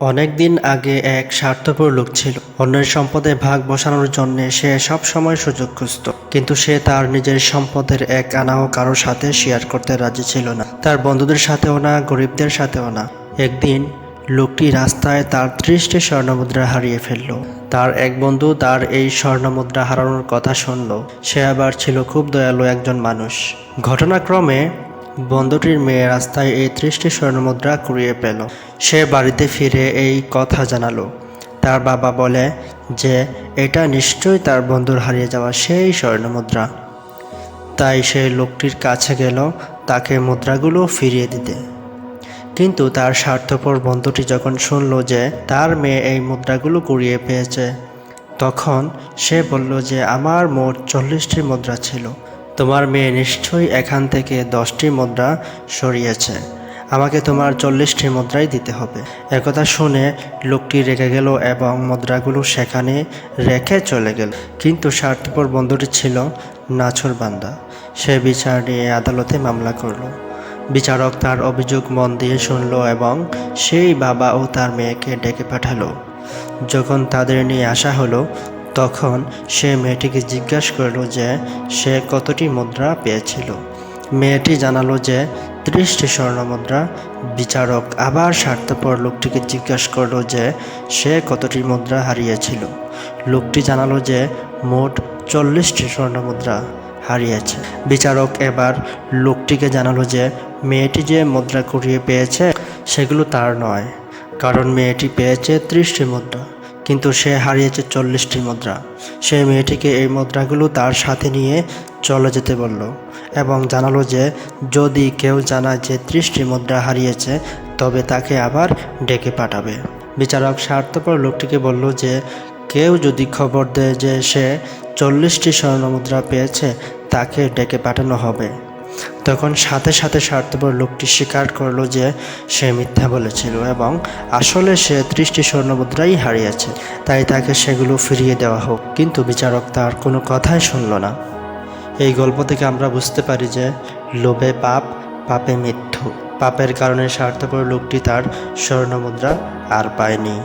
অনেক দিন আগে এক স্বার্থপর লোক ছিল। অন্যের সম্পদে ভাগ বসানোর জন্য সে সব সময় সুযোগ খুঁজত কিন্তু সে তার নিজের সম্পদের এক আনাও কারোর সাথে শেয়ার করতে রাজি ছিল না। তার বন্ধুদের সাথেও না, গরিবদের সাথেও না। একদিন লোকটি রাস্তায় তার ত্রিশটি স্বর্ণমুদ্রা হারিয়ে ফেলল। তার এক বন্ধু তার এই স্বর্ণমুদ্রা হারানোর কথা শুনল। সে আবার ছিল খুব দয়ালু একজন মানুষ। ঘটনাক্রমে বন্ধুটির মেয়ে রাস্তায় এই ত্রিশটি স্বর্ণমুদ্রা কুড়িয়ে পেল। সে বাড়িতে ফিরে এই কথা জানালো। তার বাবা বলে যে, এটা নিশ্চয়ই তার বন্ধুর হারিয়ে যাওয়া সেই স্বর্ণমুদ্রা তাই সে লোকটির কাছে গেল তাকে মুদ্রাগুলো ফিরিয়ে দিতে। কিন্তু তার স্বার্থপর বন্ধুটি যখন শুনল যে তার মেয়ে এই মুদ্রাগুলো কুড়িয়ে পেয়েছে, তখন সে বলল যে, আমার মোট চল্লিশটি মুদ্রা ছিল। তোমার মেয়ে নিশ্চয়ই এখান থেকে দশটি মুদ্রা সরিয়েছে। আমাকে তোমার চল্লিশটি মুদ্রাই দিতে হবে। একথা শুনে লোকটি রেখে গেল এবং মুদ্রাগুলো সেখানে রেখে চলে গেল। কিন্তু স্বার্থপর বন্ধুটি ছিল নাছর বান্দা। সে বিচার নিয়ে আদালতে মামলা করল। বিচারক তার অভিযোগ মন দিয়ে শুনল এবং সেই বাবা ও তার মেয়েকে ডেকে পাঠালো। যখন তাদের নিয়ে আসা হলো তখন সে মেয়েটিকে জিজ্ঞাসা করল যে, সে কতটি মুদ্রা পেয়েছিল? মেয়েটি জানালো যে, ত্রিশটি স্বর্ণ মুদ্রা। বিচারক আবার স্বার্থপর লোকটিকে জিজ্ঞাসা করল যে, সে কতটি মুদ্রা হারিয়েছিল? লোকটি জানালো যে, মোট চল্লিশটি স্বর্ণ মুদ্রা হারিয়েছে। বিচারক এবার লোকটিকে জানালো যে, মেয়েটি যে মুদ্রা কুড়িয়ে পেয়েছে, সেগুলো তার নয়, কারণ মেয়েটি পেয়েছে ত্রিশটি মুদ্রা। কিন্তু সে হারিয়েছে চল্লিশটি মুদ্রা। সে মেয়েটিকে এই মুদ্রাগুলো তার সাথে নিয়ে চলে যেতে বলল এবং জানালো যে, যদি কেউ জানায় যে ত্রিশটি মুদ্রা হারিয়েছে, তবে তাকে আবার ডেকে পাঠাবে। বিচারক স্বার্থপর লোকটিকে বলল যে, কেউ যদি খবর দেয় যে সে চল্লিশটি স্বর্ণমুদ্রা পেয়েছে, তাকে ডেকে পাঠানো হবে। তখন সাথে সাথে স্বার্থপর লোকটি স্বীকার করল যে সে মিথ্যা বলেছিল এবং আসলে সে ত্রিশটি স্বর্ণমুদ্রাই হারিয়েছে। তাই তাকে সেগুলো ফিরিয়ে দেওয়া হোক। কিন্তু বিচারক তার কোনো কথাই শুনল না। এই গল্প থেকে আমরা বুঝতে পারি যে লোভে পাপ, পাপে মৃত্যু। পাপের কারণে স্বার্থপর লোকটি তার স্বর্ণমুদ্রা আর পায়নি।